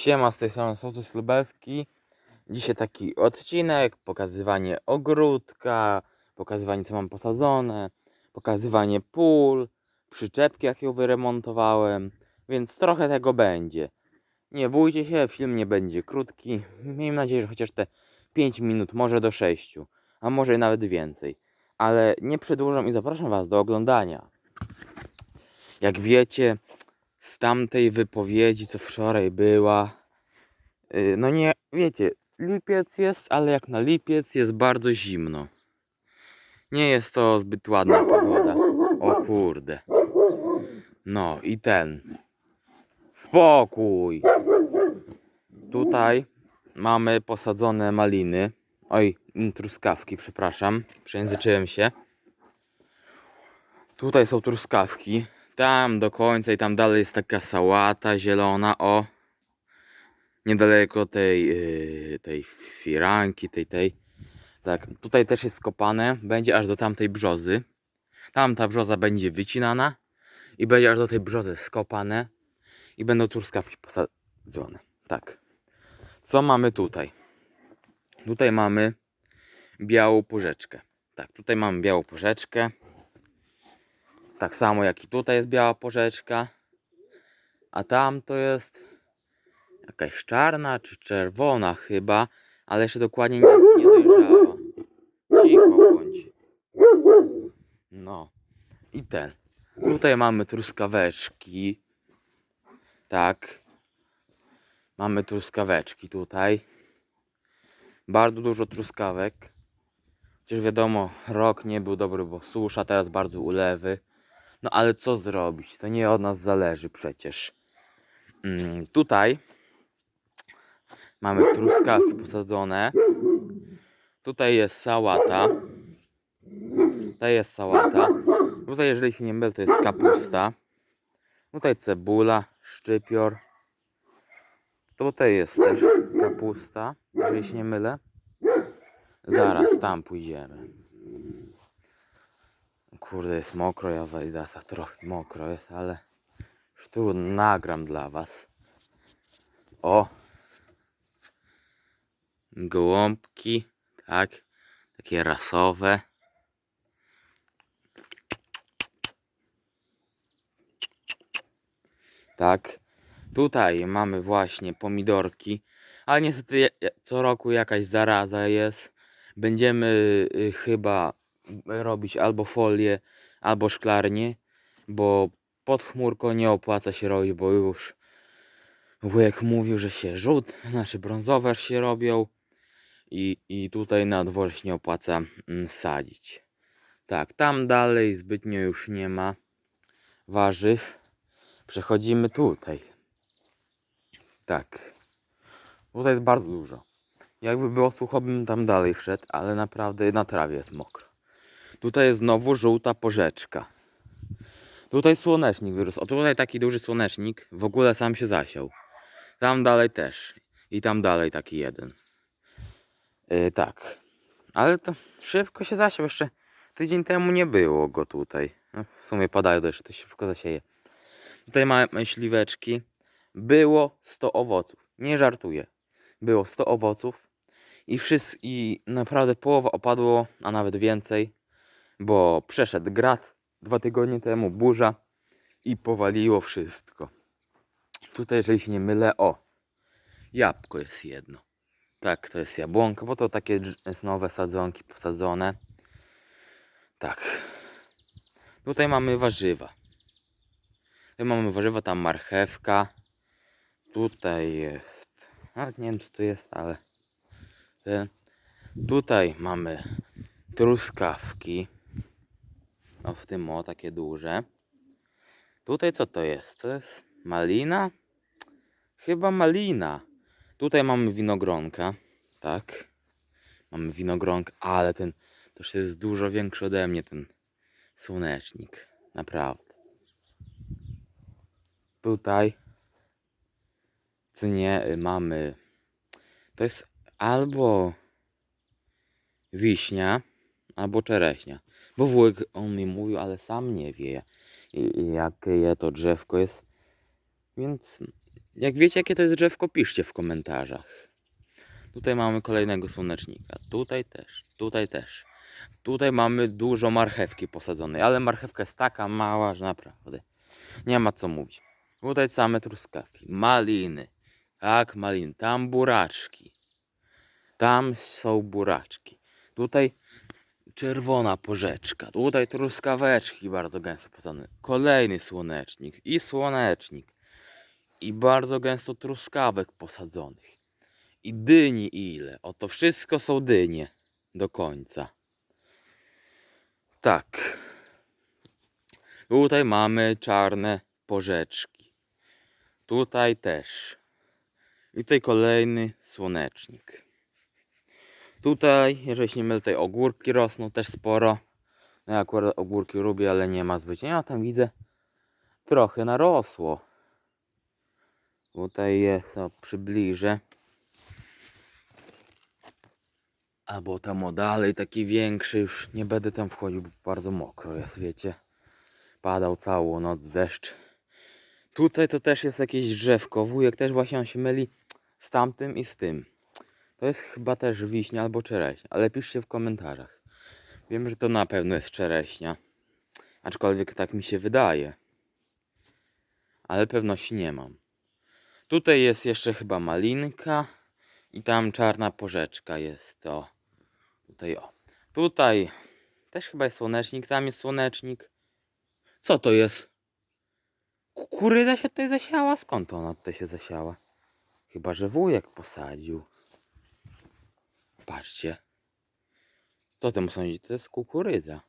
Siema, z tej strony Sotus Lubelski. Dzisiaj taki odcinek, pokazywanie ogródka, pokazywanie co mam posadzone, pokazywanie pól, przyczepki jak ją wyremontowałem, więc trochę tego będzie. Nie bójcie się, film nie będzie krótki. Miejmy nadzieję, że chociaż te 5 minut, może do 6, a może nawet więcej. Ale nie przedłużam i zapraszam Was do oglądania. Jak wiecie, z tamtej wypowiedzi, co wczoraj była, yy, no nie, wiecie, lipiec jest, ale jak na lipiec jest bardzo zimno. Nie jest to zbyt ładna pogoda. O kurde. No i ten. Spokój. Tutaj mamy posadzone maliny. Oj, mm, truskawki, przepraszam. Przejęzyczyłem się. Tutaj są truskawki. Tam do końca i tam dalej jest taka sałata zielona. O. Niedaleko tej, yy, tej firanki, tej, tej. Tak, tutaj też jest skopane. Będzie aż do tamtej brzozy. Tamta brzoza będzie wycinana i będzie aż do tej brzozy skopane i będą truskawki posadzone. Tak. Co mamy tutaj? Tutaj mamy białą porzeczkę. Tak, tutaj mamy białą porzeczkę. Tak samo jak i tutaj jest biała porzeczka. A tam to jest jakaś czarna czy czerwona chyba, ale jeszcze dokładnie nie, nie dojrzała. Cicho bądź. No. I ten. Tutaj mamy truskaweczki. Tak. Mamy truskaweczki tutaj. Bardzo dużo truskawek. Chociaż wiadomo, rok nie był dobry, bo susza, teraz bardzo ulewy. No ale co zrobić? To nie od nas zależy przecież. Mm, tutaj mamy truskawki posadzone. Tutaj jest sałata. Tutaj jest sałata. Tutaj, jeżeli się nie mylę, to jest kapusta. Tutaj cebula, szczypior. Tutaj jest też kapusta, jeżeli się nie mylę. Zaraz tam pójdziemy. Kurde, jest mokro, ja wejdę, tak trochę mokro jest, ale już tu nagram dla was. O! Gołąbki, tak, takie rasowe. Tak, tutaj mamy właśnie pomidorki, ale niestety co roku jakaś zaraza jest. Będziemy y, chyba robić albo folię, albo szklarnię, bo pod chmurką nie opłaca się robić, bo już wujek mówił, że się rzut, znaczy brązowe się robią i, i tutaj na dworze nie opłaca mm, sadzić. Tak, tam dalej zbytnio już nie ma warzyw. Przechodzimy tutaj. Tak. Tutaj jest bardzo dużo. Jakby było sucho, bym tam dalej wszedł, ale naprawdę na trawie jest mokro. Tutaj jest znowu żółta porzeczka. Tutaj słonecznik wyrósł. O tutaj taki duży słonecznik w ogóle sam się zasiał. Tam dalej też. I tam dalej taki jeden. Yy, tak. Ale to szybko się zasiał. Jeszcze tydzień temu nie było go tutaj. No, w sumie padają deszcze, to się szybko zasieje. Tutaj mamy śliweczki. Było 100 owoców. Nie żartuję. Było 100 owoców. I, wszyscy, I naprawdę połowa opadło, a nawet więcej bo przeszedł grad dwa tygodnie temu, burza i powaliło wszystko. Tutaj, jeżeli się nie mylę, o, jabłko jest jedno. Tak, to jest jabłonko, bo to takie nowe sadzonki posadzone. Tak. Tutaj mamy warzywa. Tutaj mamy warzywa, tam marchewka. Tutaj jest. Nawet nie wiem co to jest, ale. Tutaj mamy truskawki. W tym o, takie duże. Tutaj co to jest? To jest malina? Chyba malina. Tutaj mamy winogronka. Tak. Mamy winogronkę, ale ten już jest dużo większy ode mnie, ten słonecznik. Naprawdę. Tutaj co nie y, mamy to jest albo wiśnia, albo czereśnia. Bo wujek on mi mówił, ale sam nie wie jakie to drzewko jest. Więc Jak wiecie, jakie to jest drzewko, piszcie w komentarzach. Tutaj mamy kolejnego słonecznika. Tutaj też, tutaj też. Tutaj mamy dużo marchewki posadzonej, ale marchewka jest taka mała, że naprawdę nie ma co mówić. Tutaj same truskawki, maliny. Tak, maliny. Tam buraczki. Tam są buraczki. Tutaj czerwona porzeczka. Tutaj truskaweczki bardzo gęsto posadzone. Kolejny słonecznik i słonecznik. I bardzo gęsto truskawek posadzonych. I dyni ile. Oto wszystko są dynie do końca. Tak. Tutaj mamy czarne porzeczki. Tutaj też. I tutaj kolejny słonecznik. Tutaj, jeżeli się nie mylę, tutaj ogórki rosną też sporo. Ja akurat ogórki lubię, ale nie ma zbyt. Ja tam widzę trochę narosło. Tutaj jest, o, przybliżę. Albo tam o dalej, taki większy, już nie będę tam wchodził, bo bardzo mokro jest, wiecie. Padał całą noc deszcz. Tutaj to też jest jakieś drzewko. Wujek też właśnie on się myli z tamtym i z tym. To jest chyba też wiśnia albo czereśnia, ale piszcie w komentarzach. Wiem, że to na pewno jest czereśnia. Aczkolwiek tak mi się wydaje. Ale pewności nie mam. Tutaj jest jeszcze chyba malinka i tam czarna porzeczka jest. O. Tutaj o. Tutaj też chyba jest słonecznik, tam jest słonecznik. Co to jest? Kukurydza się tutaj zasiała? Skąd ona tutaj się zasiała? Chyba, że wujek posadził. Patrzcie. Co tym sądzicie? To jest kukurydza.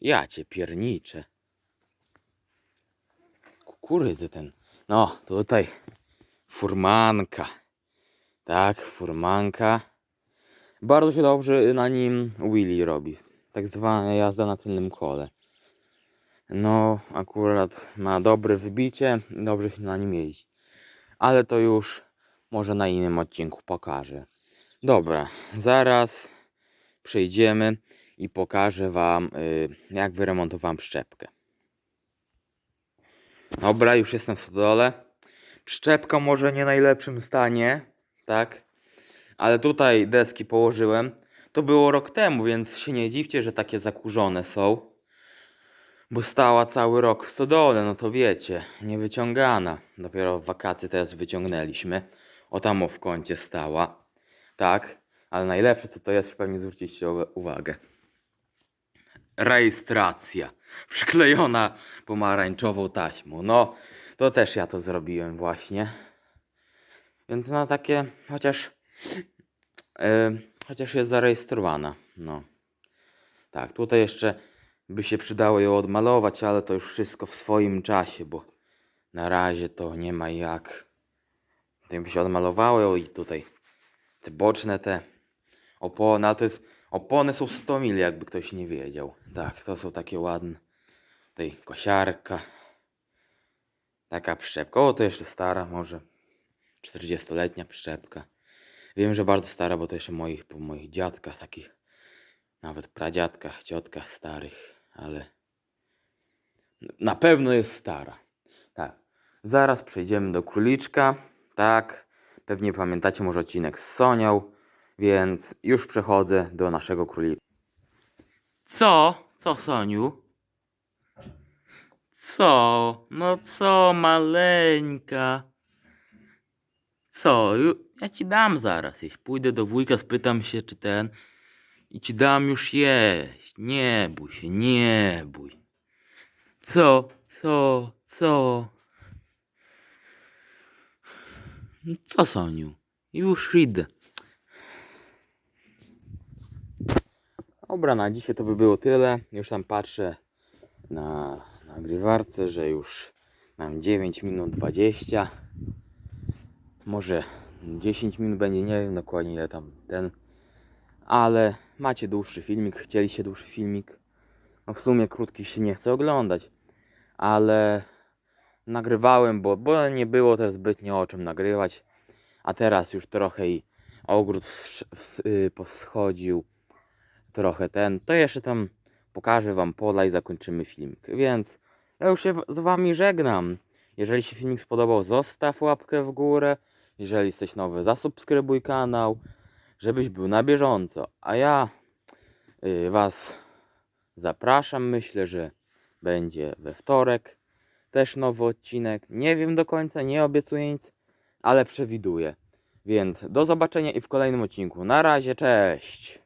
Ja cię pierniczę. Kukurydzy ten. No, tutaj furmanka. Tak, furmanka. Bardzo się dobrze na nim Willy robi. Tak zwana jazda na tylnym kole. No, akurat ma dobre wybicie, dobrze się na nim jeździ. Ale to już może na innym odcinku pokażę. Dobra, zaraz przejdziemy i pokażę Wam, y, jak wyremontowałem przyczepkę. Dobra, już jestem w stodole. Przyczepka może nie najlepszym stanie, tak? Ale tutaj deski położyłem. To było rok temu, więc się nie dziwcie, że takie zakurzone są. Bo stała cały rok w stodole, no to wiecie, nie wyciągana. Dopiero w wakacje teraz wyciągnęliśmy. O tam o w kącie stała. Tak, ale najlepsze co to jest, pewnie zwróciliście uwa- uwagę. Rejestracja. Przyklejona pomarańczową taśmą. No, to też ja to zrobiłem właśnie. Więc no takie, chociaż Yy, chociaż jest zarejestrowana. No. Tak, tutaj jeszcze by się przydało ją odmalować, ale to już wszystko w swoim czasie, bo na razie to nie ma jak. By się odmalowało ją i tutaj te boczne te opony, to jest, opony są 100 mil, jakby ktoś nie wiedział. Tak, to są takie ładne. Tutaj kosiarka. Taka przyczepka. O, to jeszcze stara, może 40-letnia przyczepka. Wiem, że bardzo stara, bo to jeszcze moich, po moich dziadkach, takich nawet pradziadkach, ciotkach starych, ale na pewno jest stara. Tak. Zaraz przejdziemy do króliczka. Tak. Pewnie pamiętacie może odcinek z Sonią, więc już przechodzę do naszego królika. Co? Co, Soniu? Co? No co, maleńka? Co? Ja ci dam zaraz. Jeśli pójdę do wujka, spytam się, czy ten. I ci dam już jeść. Nie bój się, nie bój. Co? Co? Co? Co, Soniu? Już idę. Dobra, na dzisiaj to by było tyle. Już tam patrzę na nagrywarce, że już mam 9 minut 20 może 10 minut będzie, nie wiem dokładnie ile tam ten, ale macie dłuższy filmik, chcieliście dłuższy filmik, no w sumie krótki się nie chce oglądać, ale nagrywałem, bo, bo nie było też zbytnio o czym nagrywać, a teraz już trochę i ogród wsz- ws- y, poschodził, trochę ten, to jeszcze tam pokażę wam pola i zakończymy filmik, więc ja już się z wami żegnam Jeżeli się filmik spodobał, zostaw łapkę w górę. Jeżeli jesteś nowy, zasubskrybuj kanał, żebyś był na bieżąco. A ja y, Was zapraszam. Myślę, że będzie we wtorek też nowy odcinek. Nie wiem do końca, nie obiecuję nic, ale przewiduję. Więc do zobaczenia i w kolejnym odcinku. Na razie, cześć!